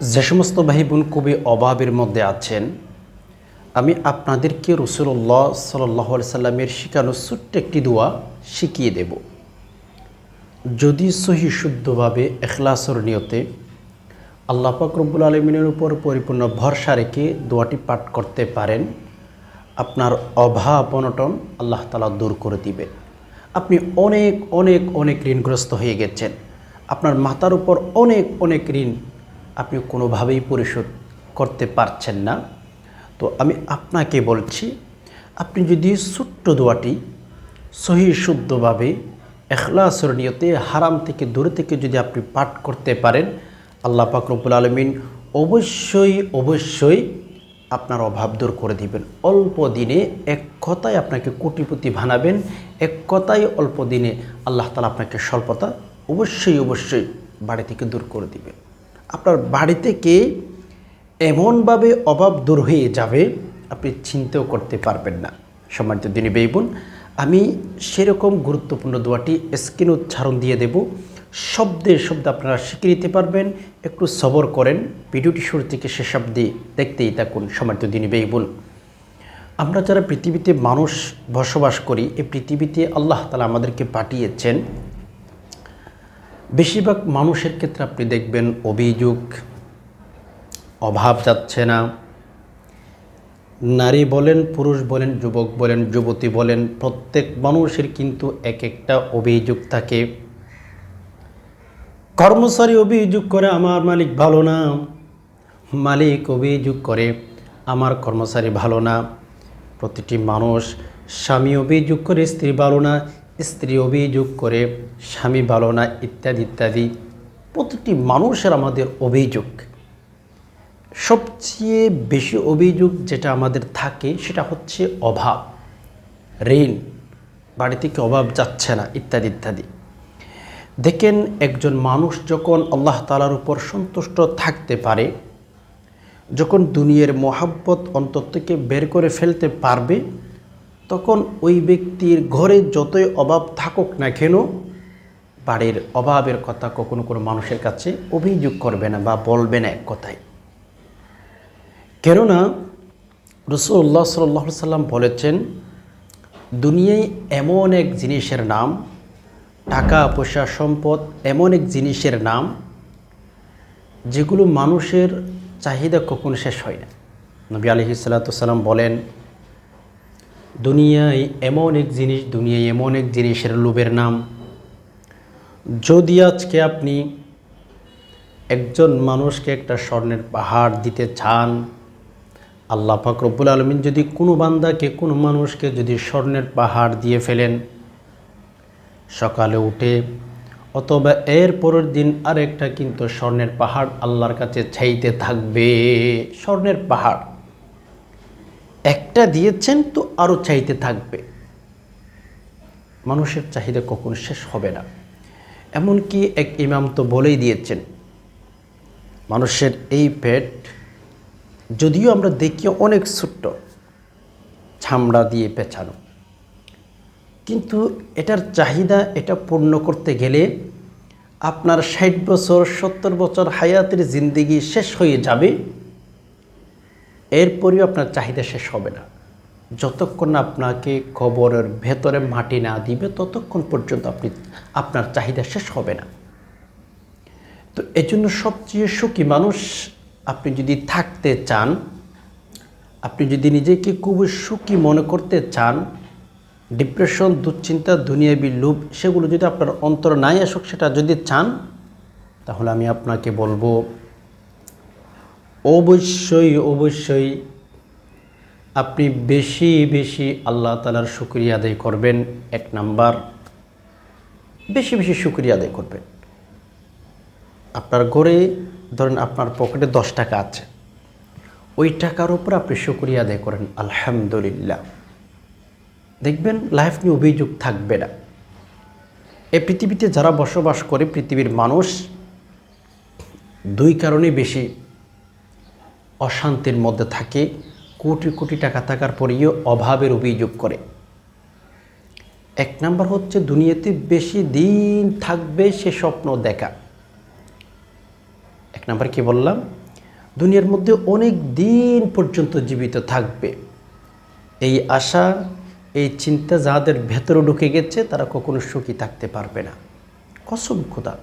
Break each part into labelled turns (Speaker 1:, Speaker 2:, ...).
Speaker 1: যে সমস্ত ভাই বোন খুবই অভাবের মধ্যে আছেন, আমি আপনাদেরকে রসুল্লাহ সাল্লাহ সাল্লামের শিখানো ছোট্ট একটি দোয়া শিখিয়ে দেব। যদি সহি শুদ্ধভাবে এখলাসর নিয়তে আল্লাহ পাক রব্বুল আলমিনের উপর পরিপূর্ণ ভরসা রেখে দোয়াটি পাঠ করতে পারেন, আপনার অভাব অনটন আল্লাহ তালা দূর করে দিবে। আপনি অনেক অনেক অনেক ঋণগ্রস্ত হয়ে গেছেন। আপনার মাথার উপর অনেক অনেক ঋণ আপনি কোনোভাবেই পরিশোধ করতে পারছেন না। তো আমি আপনাকে বলছি, আপনি যদি ছোট্ট দোয়াটি সহি শুদ্ধভাবে এখলাসর নিয়তে হারাম থেকে দূরে থেকে যদি আপনি পাঠ করতে পারেন, আল্লাহ পাকরবুল আলমিন অবশ্যই অবশ্যই আপনার অভাব দূর করে দিবেন। অল্প দিনে এক কথায় আপনাকে কোটিপতি বানাবেন, এক কথায় অল্প দিনে আল্লাহ তালা আপনাকে স্বল্পতা অবশ্যই অবশ্যই বাড়ি থেকে দূর করে দিবেন। আপনার বাড়ি থেকে এমনভাবে অভাব দূর হয়ে যাবে আপনি চিন্তাও করতে পারবেন না। সম্মানিত দিনী বেইবুন আমি সেরকম গুরুত্বপূর্ণ দোয়াটি স্ক্রিন উচ্চারণ দিয়ে দেব। শব্দে শব্দ আপনারা শিখে নিতে পারবেন, একটু সবর করেন, ভিডিওটি শুরু থেকে শেষ অব্দি দেখতেই থাকুন। সম্মানিত দিনী বেইবুন আমরা যারা পৃথিবীতে মানুষ বসবাস করি, এই পৃথিবীতে আল্লাহ তালা আমাদেরকে পাঠিয়েছেন বেশিরভাগ মানুষের ক্ষেত্রে আপনি দেখবেন অভিযোগ, অভাব যাচ্ছে না। নারী বলেন, পুরুষ বলেন, যুবক বলেন, যুবতী বলেন, প্রত্যেক মানুষের কিন্তু এক একটা অভিযোগ থাকে। কর্মচারী অভিযোগ করে, আমার মালিক ভালো না। মালিক অভিযোগ করে, আমার কর্মচারী ভালো না। প্রতিটি মানুষ স্বামী অভিযোগ করে, স্ত্রী ভালো না। স্ত্রী অভিযোগ করে, স্বামী ভালো না, ইত্যাদি ইত্যাদি। প্রতিটি মানুষের আমাদের অভিযোগ। সবচেয়ে বেশি অভিযোগ যেটা আমাদের থাকে, সেটা হচ্ছে অভাব। ঋণ, বাড়ি থেকে অভাব যাচ্ছে না, ইত্যাদি ইত্যাদি। দেখেন, একজন মানুষ যখন আল্লাহ তালার উপর সন্তুষ্ট থাকতে পারে, যখন দুনিয়ার মহাব্বত অন্তর থেকে বের করে ফেলতে পারবে তখন ওই ব্যক্তির ঘরে যতই অভাব থাকুক না কেন, বাড়ির অভাবের কথা কখনো কোনো মানুষের কাছে অভিযোগ করবে না বা বলবে না এক কথায়। কেননা রসুল্লাহ সাল্লাহ সাল্লাম বলেছেন, দুনিয়ায় এমন এক জিনিসের নাম, টাকা, পয়সা, সম্পদ, এমন এক জিনিসের নাম, যেগুলো মানুষের চাহিদা কখনো শেষ হয় না। নবী আলহি সাল্লাম বলেন দুনিয়ায় এমন এক জিনিস, দুনিয়ায় এমন এক জিনিসের লোভের নাম। যদি আজকে আপনি একজন মানুষকে একটা স্বর্ণের পাহাড় দিতে চান, আল্লাহ ফাকরবুল আলমিন যদি কোনো বান্দাকে, কোনো মানুষকে যদি স্বর্ণের পাহাড় দিয়ে ফেলেন, সকালে উঠে অথবা এর পরের দিন আরেকটা কিন্তু স্বর্ণের পাহাড় আল্লাহর কাছে ছাইতে থাকবে। স্বর্ণের পাহাড়। একটা দিয়েছেন তো আরও চাইতে থাকবে। মানুষের চাহিদা কখনো শেষ হবে না। এমনকি এক ইমাম তো বলেই দিয়েছেন, মানুষের এই পেট যদিও আমরা দেখি অনেক ছোট্ট ছামড়া দিয়ে পেছানো কিন্তু এটার চাহিদা এটা পূর্ণ করতে গেলে আপনার ষাট বছর, সত্তর বছর হায়াতের জিন্দিগি শেষ হয়ে যাবে। এরপরেও আপনার চাহিদা শেষ হবে না। যতক্ষণ আপনাকে কবরের ভেতরে মাটি না দিবে, ততক্ষণ পর্যন্ত আপনি, আপনার চাহিদা শেষ হবে না। তো এজন্য সবচেয়ে সুখী মানুষ আপনি যদি থাকতে চান, আপনি যদি নিজেকে খুবই সুখী মনে করতে চান, ডিপ্রেশন, দুশ্চিন্তা, দুনিয়াবি লোভ, সেগুলো যদি আপনার অন্তর নাই আসুক, সেটা যদি চান, তাহলে আমি আপনাকে বলব অবশ্যই অবশ্যই আপনি বেশি বেশি আল্লাহ তালার শুক্রিয়া আদায় করবেন, এক নাম্বার। বেশি বেশি শুক্রিয়া আদায় করবেন। আপনার ঘরে, ধরেন আপনার পকেটে দশ টাকা আছে। ওই টাকার উপর আপনি শুক্রিয়া আদায় করেন, আলহামদুলিল্লাহ। দেখবেন লাইফ নিয়ে অভিযোগ থাকবে না। এই পৃথিবীতে যারা বসবাস করে, পৃথিবীর মানুষ, দুই কারণে বেশি। অশান্তির মধ্যে থাকে, কোটি কোটি টাকা থাকার পরেও অভাবের অভিযোগ করে। এক নাম্বার হচ্ছে, দুনিয়াতে বেশি দিন থাকবে সে স্বপ্ন দেখা। এক নাম্বার কি বললাম? দুনিয়ার মধ্যে অনেক দিন পর্যন্ত জীবিত থাকবে। এই আশা, এই চিন্তা যাদের ভেতরে ঢুকে গেছে, তারা কখনো সুখী থাকতে পারবে না। কসম খোদা।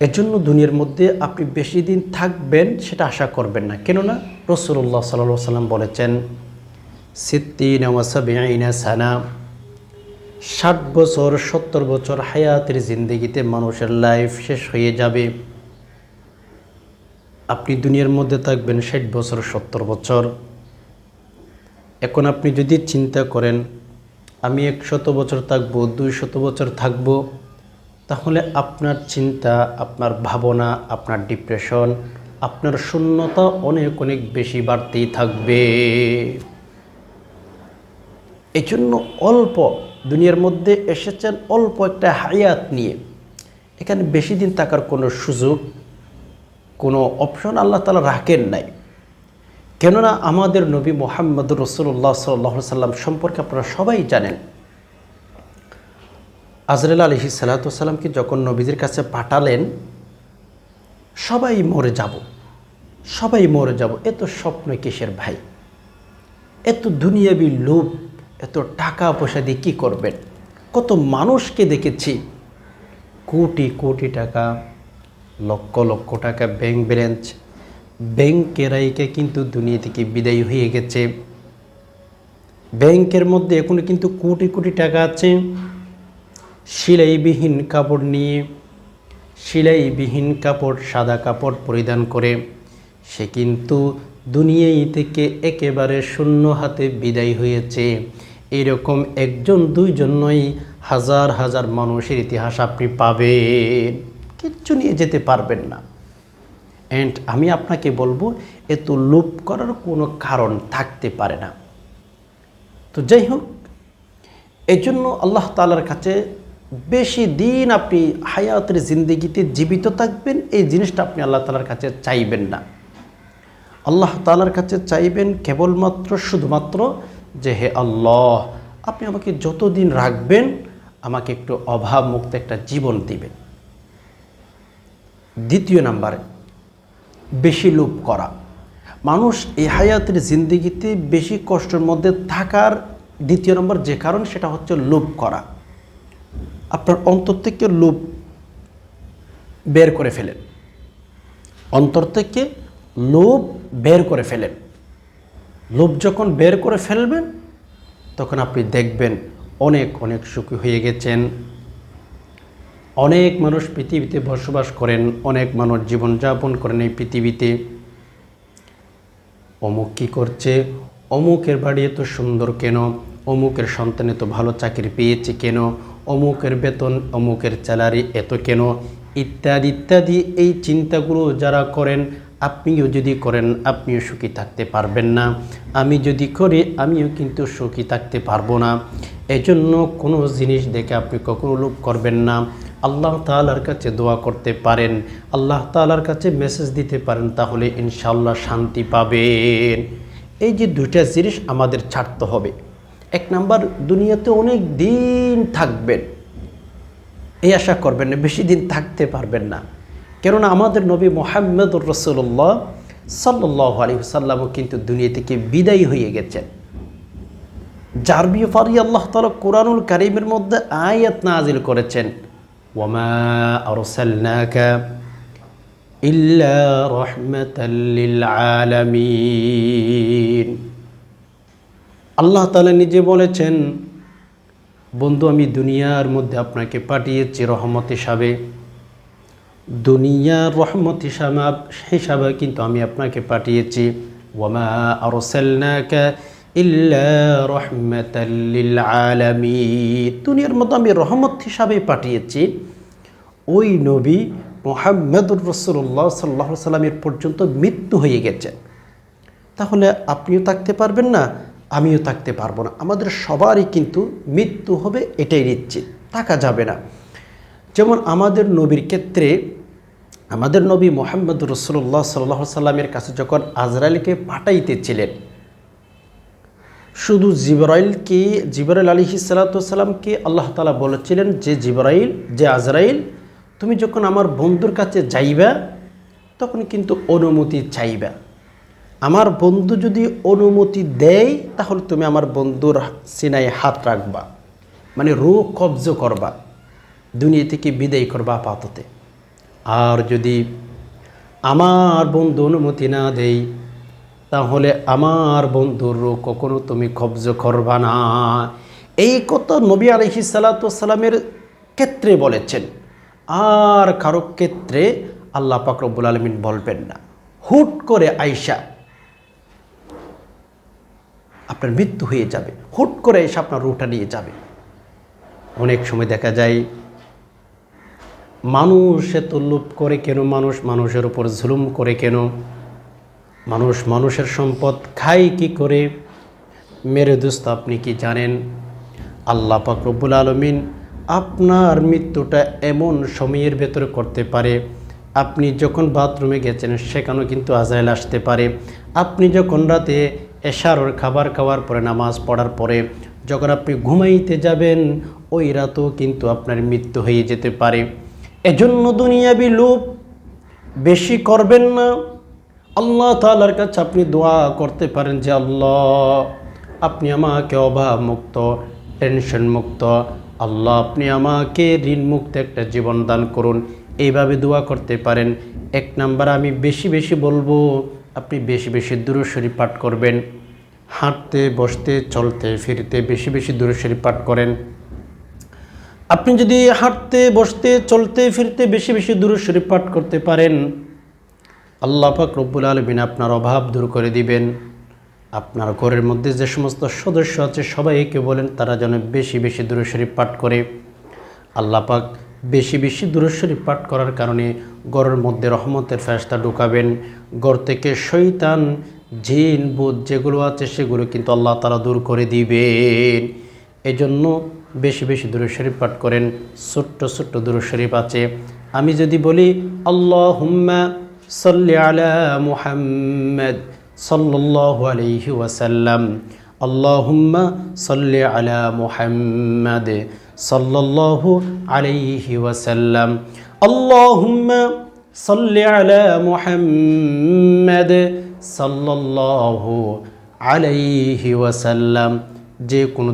Speaker 1: এজন্য দুনিয়ার মধ্যে আপনি বেশি দিন থাকবেন সেটা আশা করবেন না। কেননা রসুল্লাহ সাল্লাহ সাল্লাম বলেছেন সিদ্দিন ওয়াসাবিনা সানা ষাট বছর, সত্তর বছর হায়াতের জিন্দগিতে মানুষের লাইফ শেষ হয়ে যাবে। আপনি দুনিয়ার মধ্যে থাকবেন ষাট বছর, সত্তর বছর। এখন আপনি যদি চিন্তা করেন, আমি একশত বছর থাকব দুই শত বছর থাকব তাহলে আপনার চিন্তা, আপনার ভাবনা, আপনার ডিপ্রেশন আপনার শূন্যতা অনেক অনেক বেশি বাড়তেই থাকবে। এই জন্য অল্প দুনিয়ার মধ্যে এসেছেন অল্প একটা হায়াত নিয়ে। এখানে বেশি দিন থাকার কোনো সুযোগ, কোনো অপশন আল্লাহ তালা রাখেন নাই। কেননা আমাদের নবী মোহাম্মদ রসুল্লাহ সাল্লাহ সাল্লাম সম্পর্কে আপনারা সবাই জানেন। আজরাল আলহি সাল্লাতামকে যখন নবীদের কাছে পাঠালেন, সবাই মরে যাব, সবাই মরে যাব। এত স্বপ্ন কিসের ভাই? এত দুনিয়াবি লোভ, এত টাকা পয়সা দিয়ে কী করবেন? কত মানুষকে দেখেছি, কোটি কোটি টাকা, লক্ষ লক্ষ টাকা ব্যাংক ব্যালেন্স ব্যাংকেরাইকে কিন্তু দুনিয়া থেকে বিদায় হয়ে গেছে। ব্যাংকের মধ্যে এখনও কিন্তু কোটি কোটি টাকা আছে। সিলাইবিহীন কাপড় নিয়ে সিলাইবিহীন কাপড় সাদা কাপড় পরিধান করে। সে কিন্তু দুনিয়াই থেকে একেবারে শূন্য হাতে বিদায় হয়েছে। এরকম একজন দুইজনই হাজার হাজার মানুষের ইতিহাস আপনি পাবেন। কিচ্ছু নিয়ে যেতে পারবেন না। অ্যান্ড আমি আপনাকে বলব, এত লোভ করার কোনো কারণ থাকতে পারে না। তো যাই হোক এই জন্য আল্লাহ তালার কাছে বেশি দিন আপনি হায়াতের জিন্দিগিতে জীবিত থাকবেন, এই জিনিসটা আপনি আল্লাহ তালার কাছে চাইবেন না। আল্লাহ তালার কাছে চাইবেন কেবলমাত্র শুধুমাত্র যে, হে আল্লাহ, আপনি আমাকে যতদিন রাখবেন, আমাকে একটু অভাব মুক্ত একটা জীবন দিবেন। দ্বিতীয় নাম্বারে, বেশি লোভ করা। মানুষ এই হায়াতের জিন্দিগিতে বেশি কষ্টের মধ্যে থাকার দ্বিতীয় নম্বর যে কারণ, সেটা হচ্ছে লোভ করা। আপনার অন্তর থেকে লোভ বের করে ফেলেন। অন্তর থেকে লোভ বের করে ফেলেন। লোভ যখন বের করে ফেলবেন, তখন আপনি দেখবেন অনেক অনেক সুখী হয়ে গেছেন। অনেক মানুষ পৃথিবীতে বসবাস করেন, অনেক মানুষ জীবনযাপন করেন এই পৃথিবীতে। অমুক কী করছে? অমুকের বাড়ি এত সুন্দর কেন? অমুকের সন্তান এত ভালো চাকরি পেয়েছে কেন? অমুকের বেতন, অমুকের স্যালারি এত কেন? ইত্যাদি ইত্যাদি, এই চিন্তাগুলো যারা করেন, আপনিও যদি করেন, আপনিও সুখী থাকতে পারবেন না। আমি যদি করি, আমিও কিন্তু সুখী থাকতে পারব না। এজন্য কোনো জিনিস দেখে আপনি কখনো লোভ করবেন না। আল্লাহ তালার কাছে দোয়া করতে পারেন। আল্লাহ তালার কাছে মেসেজ দিতে পারেন, তাহলে ইনশাল্লাহ শান্তি পাবেন। এই যে দুইটা জিনিস আমাদের ছাড়তে হবে। এক নাম্বার, দুনিয়াতে অনেক দিন থাকবেন। এই আশা করবেন না, বেশি দিন থাকতে পারবেন না। কেননা আমাদের নবী মোহাম্মদুর রসুল্লাহ সাল্লাহ আলী কিন্তু দুনিয়া থেকে বিদায়ী হয়ে গেছেন। যার ব্যাপারে আল্লাহ তালা কোরআনুল কারিমের মধ্যে আয়াত নাজিল করেছেন ওমা ইল্লা রহমতাল্লিল আলামিন। আল্লাহ তালা নিজে বলেছেন, বন্ধু, আমি দুনিয়ার মধ্যে আপনাকে পাঠিয়েছি রহমত হিসাবে। দুনিয়ার রহমত হিসাবে হিসাবে কিন্তু আমি আপনাকে পাঠিয়েছি। ওমা আরসালনাকা ইল্লা দুনিয়ার মতো আমি রহমত হিসাবে পাঠিয়েছি। ওই নবী মোহাম্মদুর রসুল্লাহ সাল্লাহ সাল্লামের পর্যন্ত মৃত্যু হয়ে গেছেন তাহলে আপনিও থাকতে পারবেন না আমিও থাকতে পারব না। আমাদের সবারই কিন্তু মৃত্যু হবে এটাই নিশ্চিত, থাকা যাবে না। যেমন আমাদের নবীর ক্ষেত্রে, আমাদের নবী মোহাম্মদ রসুল্লাহ সাল্লাহ সাল্লামের কাছে যখন আজরাইলকে পাঠাইতেছিলেন, শুধু জিবরাইলকে, জিবরাইল আলী সাল্লাতামকে আল্লাহ তালা বলেছিলেন যে, জিবরাইল, যে আজরাইল, তুমি যখন আমার বন্ধুর কাছে যাইবা, তখন কিন্তু অনুমতি চাইবা। আমার বন্ধু যদি অনুমতি দেয়, তাহলে তুমি আমার বন্ধুর সিনায় হাত রাখবা। মানে রু কবজ করবা। দুনিয়া থেকে বিদায় করবা আপাততে। আর যদি আমার বন্ধু অনুমতি না দেয়, তাহলে আমার বন্ধুর রু কখনো তুমি কবজ করবা না। এই কথা নবী আলহি সালাতামের ক্ষেত্রে বলেছেন। আর কারও ক্ষেত্রে আল্লাহ পাকরবুল আলমিন বলবেন না। হুট করে আইসা আপনার মৃত্যু হয়ে যাবে। হুট করে এসে আপনার রুটা নিয়ে যাবে। অনেক সময় দেখা যায়, মানুষ এত লোভ করে কেন? মানুষ মানুষের উপর জুলুম করে কেন? মানুষ মানুষের সম্পদ খায় কি করে? মেরে দোস্ত, আপনি কি জানেন? আল্লাহ পাক রব্বুল আলমিন আপনার মৃত্যুটা এমন সময়ের ভেতরে করতে পারে। আপনি যখন বাথরুমে গেছেন, সেখানেও কিন্তু আজাইল আসতে পারে। আপনি যখন রাতে এশারোর খাবার খাওয়ার পরে, নামাজ পড়ার পরে যখন আপনি ঘুমাইতে যাবেন, ওই রাতেও কিন্তু আপনার মৃত্যু হয়ে যেতে পারে। এজন্য দুনিয়াবি লোভ বেশি করবেন না। আল্লাহ তালার কাছে আপনি দোয়া করতে পারেন যে, আল্লাহ, আপনি আমাকে অভাব মুক্ত টেনশন মুক্ত আল্লাহ, আপনি আমাকে ঋণ মুক্ত একটা জীবন দান করুন। এইভাবে দোয়া করতে পারেন। এক নাম্বার আমি বেশি বেশি বলব আপনি বেশি বেশি দূরস্বরী পাঠ করবেন, হাঁটতে, বসতে, চলতে, ফিরতে বেশি বেশি দূরস্বরী পাঠ করেন। আপনি যদি হাঁটতে, বসতে, চলতে, ফিরতে বেশি বেশি দূরস্বরী পাঠ করতে পারেন, আল্লাহ পাক রব্বুল আলমিন আপনার অভাব দূর করে দিবেন। আপনার ঘরের মধ্যে যে সমস্ত সদস্য আছে, সবাইকে বলেন তারা যেন বেশি বেশি দূরস্বরী পাঠ করে। আল্লাহ পাক বেশি বেশি দূরস্বরী পাঠ করার কারণে গড়ের মধ্যে রহমতের ফেরস্তা ঢুকাবেন। গড় থেকে শৈতান জিন বুধ যেগুলো আছে সেগুলো কিন্তু আল্লাহ তালা দূর করে দিবেন। এজন্য বেশি বেশি দূরস্বরী পাঠ করেন, ছোট্ট ছোট্ট দূরস্বরীপ আছে আমি যদি বলি আল্লাহ হুম্মা সাল্লি আলা মুহাম্মদ সাল্লাল্লাহু আলাইহি ওয়াসাল্লাম। আল্লাহুম্মা সাল্লি আলা মুহাম্মদ সাল্লাল্লাহু আলাইহি ওয়াসাল্লাম। আল্লাহুম্মা সাল্লি আলা মুহাম্মদ সাল্লাল্লাহু আলাইহি ওয়াসাল্লাম। যে কোনো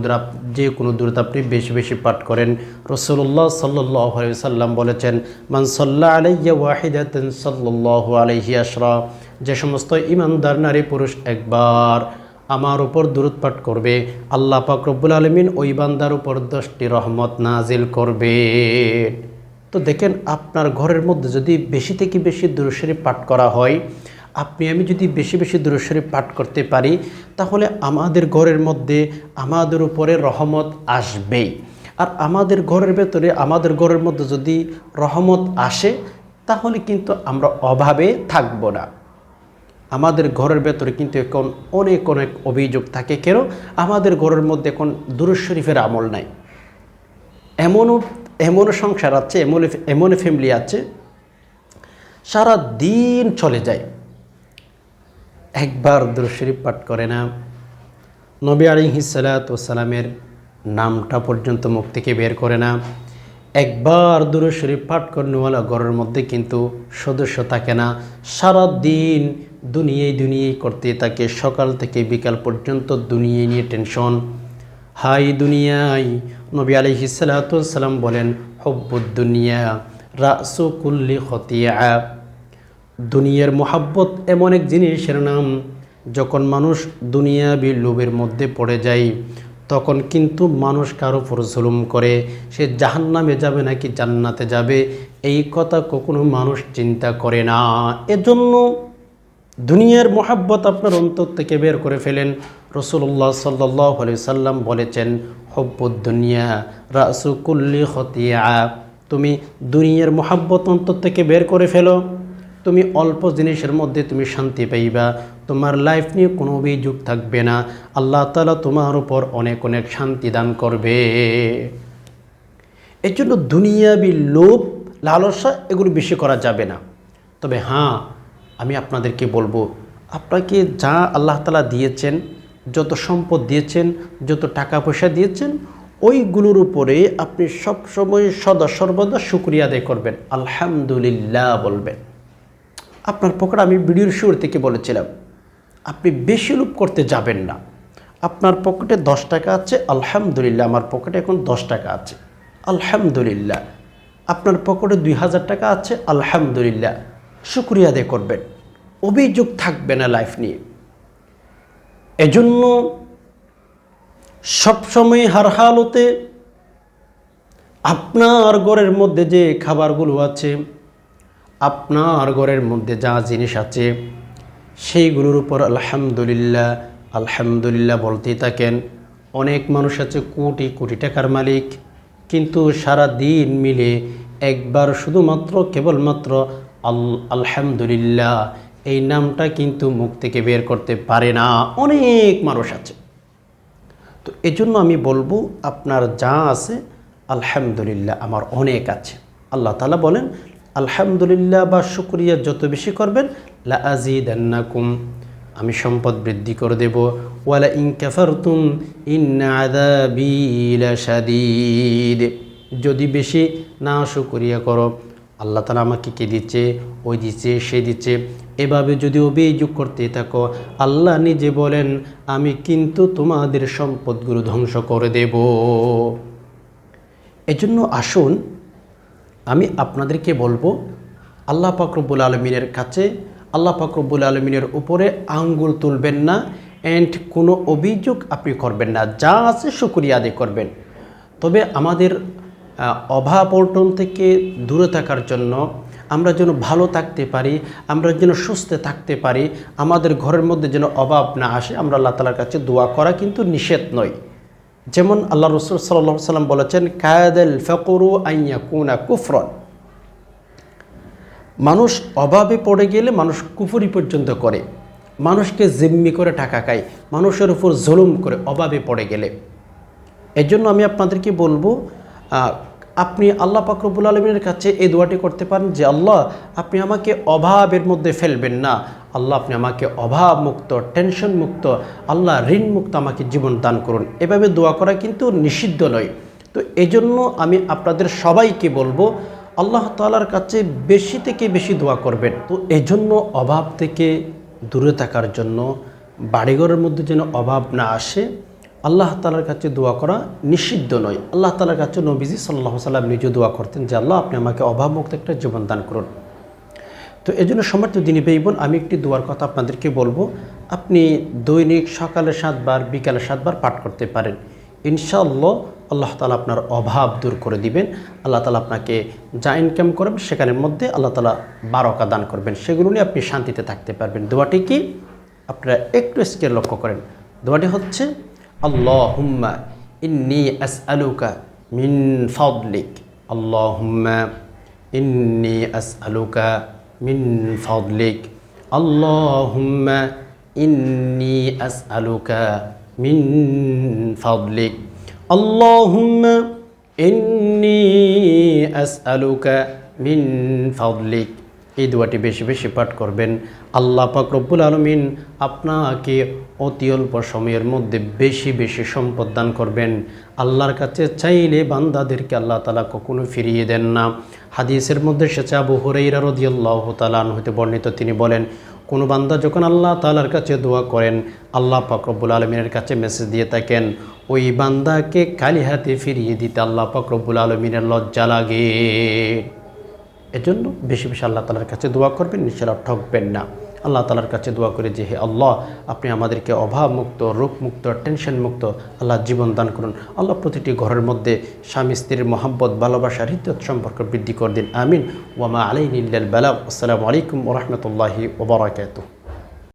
Speaker 1: যে কোনো দূরত আপনি বেশি বেশি পাঠ করেন। রসুল্লাহ সাল্লাহ সাল্লাম বলেছেন, মান সাল্লাহ আলাইয়া ওয়াহিদাতেন সাল্লাহ আলাইহি আশরা। যে সমস্ত ইমানদার নারী পুরুষ একবার আমার উপর দূরত করবে। আল্লাহ পাক রব্বুল আলমিন ওই বান্দার উপর দশটি রহমত নাজিল করবে। তো দেখেন, আপনার ঘরের মধ্যে যদি বেশি থেকে বেশি দূরশরী পাঠ করা হয়, আপনি, আমি যদি বেশি বেশি দূরস্বরে পাঠ করতে পারি, তাহলে আমাদের ঘরের মধ্যে আমাদের উপরে রহমত আসবেই। আর আমাদের ঘরের ভেতরে, আমাদের ঘরের মধ্যে যদি রহমত আসে, তাহলে কিন্তু আমরা অভাবে থাকব না। আমাদের ঘরের ভেতরে কিন্তু এখন অনেক অনেক অভিযোগ থাকে। কেন? আমাদের ঘরের মধ্যে এখন দুরুশরীফের আমল নাই। এমনও এমনও সংসার আছে, এমন এমন ফ্যামিলি আছে সারা দিন চলে যায়। একবার দুরশরীফ পাঠ করে না, নবী আলিহিসালাতামের নামটা পর্যন্ত মুখ থেকে বের করে না। একবার দুরশরীফ পাঠ করনেওয়ালা ঘরের মধ্যে কিন্তু সদস্য থাকে না। সারা দিন দুনিয়ায় দুনিয়ায় করতে থাকে, সকাল থেকে বিকাল পর্যন্ত দুনিয়ায় নিয়ে টেনশন হাই দুনিয়ায়, নবী আলিহিসালাতাম বলেন হব্বুদ্দুনিয়া রাসু কুল্লি খতিয়া। দুনিয়ার মোহাব্বত এমন এক জিনিসের নাম, যখন মানুষ দুনিয়াবি লোভের মধ্যে পড়ে যায় তখন কিন্তু মানুষ কারও উপর জুলুম করে, সে জাহান্নামে যাবে নাকি জান্নাতে যাবে, এই কথা কখনো মানুষ চিন্তা করে না। এজন্য দুনিয়ার মোহাব্বত আপনার অন্তর থেকে বের করে ফেলেন। রসুল্লাহ সাল্লাহ আলি সাল্লাম বলেছেন হব্বুদ্দুনিয়া রাসুকুল্লি খতিয়া তুমি দুনিয়ার মোহাব্বত অন্তর থেকে বের করে ফেলো। তুমি অল্প জিনিসের মধ্যে তুমি শান্তি পাইবা। তোমার লাইফ নিয়ে কোনো অভিযোগ থাকবে না। আল্লাহ তালা তোমার উপর অনেক অনেক শান্তি দান করবে। এর জন্য দুনিয়াবি লোভ, লালসা এগুলো বেশি করা যাবে না। তবে হ্যাঁ আমি আপনাদেরকে বলব, আপনাকে যা আল্লাহ তালা দিয়েছেন, যত সম্পদ দিয়েছেন, যত টাকা পয়সা দিয়েছেন, ওইগুলোর উপরে আপনি সবসময় সদা সর্বদা শুক্রিয়া আদায় করবেন। আলহামদুলিল্লাহ বলবেন। আপনার পকেট আমি ভিডিওর শুরু থেকে বলেছিলাম, আপনি বেশি লুপ করতে যাবেন না। আপনার পকেটে দশ টাকা আছে, আলহামদুলিল্লাহ, আমার পকেটে এখন দশ টাকা আছে। আলহামদুলিল্লাহ। আপনার পকেটে দুই হাজার টাকা আছে, আলহামদুলিল্লাহ। শুক্রিয়া আদায় করবেন। অভিযোগ থাকবে না লাইফ নিয়ে। এজন্য সবসময় হার হালতে আপনার ঘরের মধ্যে যে খাবারগুলো আছে আপনার ঘরের মধ্যে যা জিনিস আছে, সেইগুলোর উপর আলহামদুলিল্লাহ আলহামদুলিল্লাহ বলতেই থাকেন। অনেক মানুষ আছে কোটি কোটি টাকার মালিক, কিন্তু সারা দিন মিলে একবার শুধুমাত্র, কেবলমাত্র আল, আলহামদুলিল্লাহ, এই নামটা কিন্তু মুখ থেকে বের করতে পারে না। অনেক মানুষ আছে। তো এজন্য আমি বলব, আপনার যা আছে, আলহামদুলিল্লাহ, আমার অনেক আছে। আল্লাহ তালা বলেন আলহামদুলিল্লাহ বা শুক্রিয়া যত বেশি করবেন, লা আজিদান্নাকুম আমি সম্পদ বৃদ্ধি করে দেব। ওয়ালা ইন কাফারতুম ইন্না আযাবি লাশাদীদ যদি বেশি না শুকরিয়া করো, আল্লাহ তালা আমাকে কে দিচ্ছে? ওই দিচ্ছে, সে দিচ্ছে। এভাবে যদি অভিযোগ করতে থাকো, আল্লাহ নিজে বলেন, আমি কিন্তু তোমাদের সম্পদগুলো ধ্বংস করে দেব। এজন্য আসুন আমি আপনাদেরকে বলব, আল্লাহ পাকরবুল আলমিনের কাছে, আল্লাহ পাকরবুল আলমিনের উপরে আঙ্গুল তুলবেন না অ্যান্ড কোনো অভিযোগ আপনি করবেন না, যা আছে শুক্রিয়া আদায় করবেন। তবে আমাদের অভাব অর্টন থেকে দূরে থাকার জন্য আমরা যেন ভালো থাকতে পারি, আমরা যেন সুস্থ থাকতে পারি, আমাদের ঘরের মধ্যে যেন অভাব না আসে, আমরা আল্লাহ তালার কাছে দোয়া করা কিন্তু নিষেধ নয়। যেমন আল্লাহ রসুল সাল্লাহ সাল্লাম বলেছেন কায়াদেল ফকরু আইয়া কুনা কুফরন। মানুষ অভাবে পড়ে গেলে মানুষ কুফুরি পর্যন্ত করে। মানুষকে জিম্মি করে টাকা খায়, মানুষের উপর জুলুম করে অভাবে পড়ে গেলে। এর জন্য আমি আপনাদেরকে বলব আপনি আল্লাহ পাকরবুল আলমিনের কাছে এই দোয়াটি করতে পারেন যে, আল্লাহ, আপনি আমাকে অভাবের মধ্যে ফেলবেন না। আল্লাহ, আপনি আমাকে অভাব মুক্ত টেনশন মুক্ত আল্লাহ ঋণ মুক্ত আমাকে জীবন দান করুন। এভাবে দোয়া করা কিন্তু নিষিদ্ধ নয়। তো এজন্য আমি আপনাদের সবাইকে বলব, আল্লাহ তালার কাছে বেশি থেকে বেশি দোয়া করবেন। তো এজন্য অভাব থেকে দূরে থাকার জন্য, বাড়িঘরের মধ্যে যেন অভাব না আসে আল্লাহ তালার কাছে দোয়া করা নিষিদ্ধ নয়। আল্লাহ তালার কাছে নবীজি সাল্লাহ সাল্লাম নিজে দোয়া করতেন যে, আল্লাহ, আপনি আমাকে অভাবমুক্ত একটা জীবন দান করুন। তো এই জন্য সমর্থ দিনী ভাই বোন আমি একটি দোয়ার কথা আপনাদেরকে বলব। আপনি দৈনিক সকালে সাতবার, বিকালে সাতবার পাঠ করতে পারেন। ইনশাআল্লাহ আল্লাহ তালা আপনার অভাব দূর করে দিবেন। আল্লাহ তালা আপনাকে যা ইনকাম করবেন, সেখানের মধ্যে আল্লাহ তালা বারকা দান করবেন। সেগুলো নিয়ে আপনি শান্তিতে থাকতে পারবেন। দোয়াটি কি? আপনারা একটু স্কেল লক্ষ্য করেন। দোয়াটি হচ্ছে আল্লাহুম্মা ইন্নি আসআলুকা মিন ফাদলিক। আল্লাহুম্মা ইন্নি আসআলুকা মিন ফাদলিক। আল্লাহুম্মা ইন্নি আসআলুকা মিন ফাদলিক। আল্লাহুম্মা ইন্নি আসআলুকা মিন ফাদলিক। এই দোয়াটি বেশি বেশি পাঠ করবেন। আল্লাহ পাক রব্বুল আলমিন আপনাকে অতি অল্প সময়ের মধ্যে বেশি বেশি সম্পদ দান করবেন। আল্লাহর কাছে চাইলে বান্দাদেরকে আল্লাহ তালা কখনো ফিরিয়ে দেন না। হাদিসের মধ্যে সেচা আবু হরাইরা রদিয়াল্লাহ তালান হইতে বর্ণিত তিনি বলেন, কোনো বান্দা যখন আল্লাহ তালার কাছে দোয়া করেন, আল্লাহ পাক রব্বুল আলমিনের কাছে মেসেজ দিয়ে থাকেন, ওই বান্দাকে খালি হাতে ফিরিয়ে দিতে আল্লাহ পাক রব্বুল আলমিনের লজ্জা লাগে। এজন্য বেশি বেশি আল্লাহ তালার কাছে দোয়া করবেন, নিশ্চয় ঠকবেন না। আল্লাহ তালার কাছে দোয়া করে যে, হে আল্লাহ, আপনি আমাদেরকে অভাব মুক্ত রোগ মুক্ত টেনশন মুক্ত আল্লাহ জীবন দান করুন। আল্লাহ প্রতিটি ঘরের মধ্যে স্বামী, স্ত্রীর মহাব্বত ভালোবাসা হৃদয় সম্পর্ক বৃদ্ধি করে দিন। আমিন। ওয়ামা আলাইনিল্লাল বালাগ আসসালামু আলাইকুম ওরহমতুল্লাহি ওবরাকাতুহ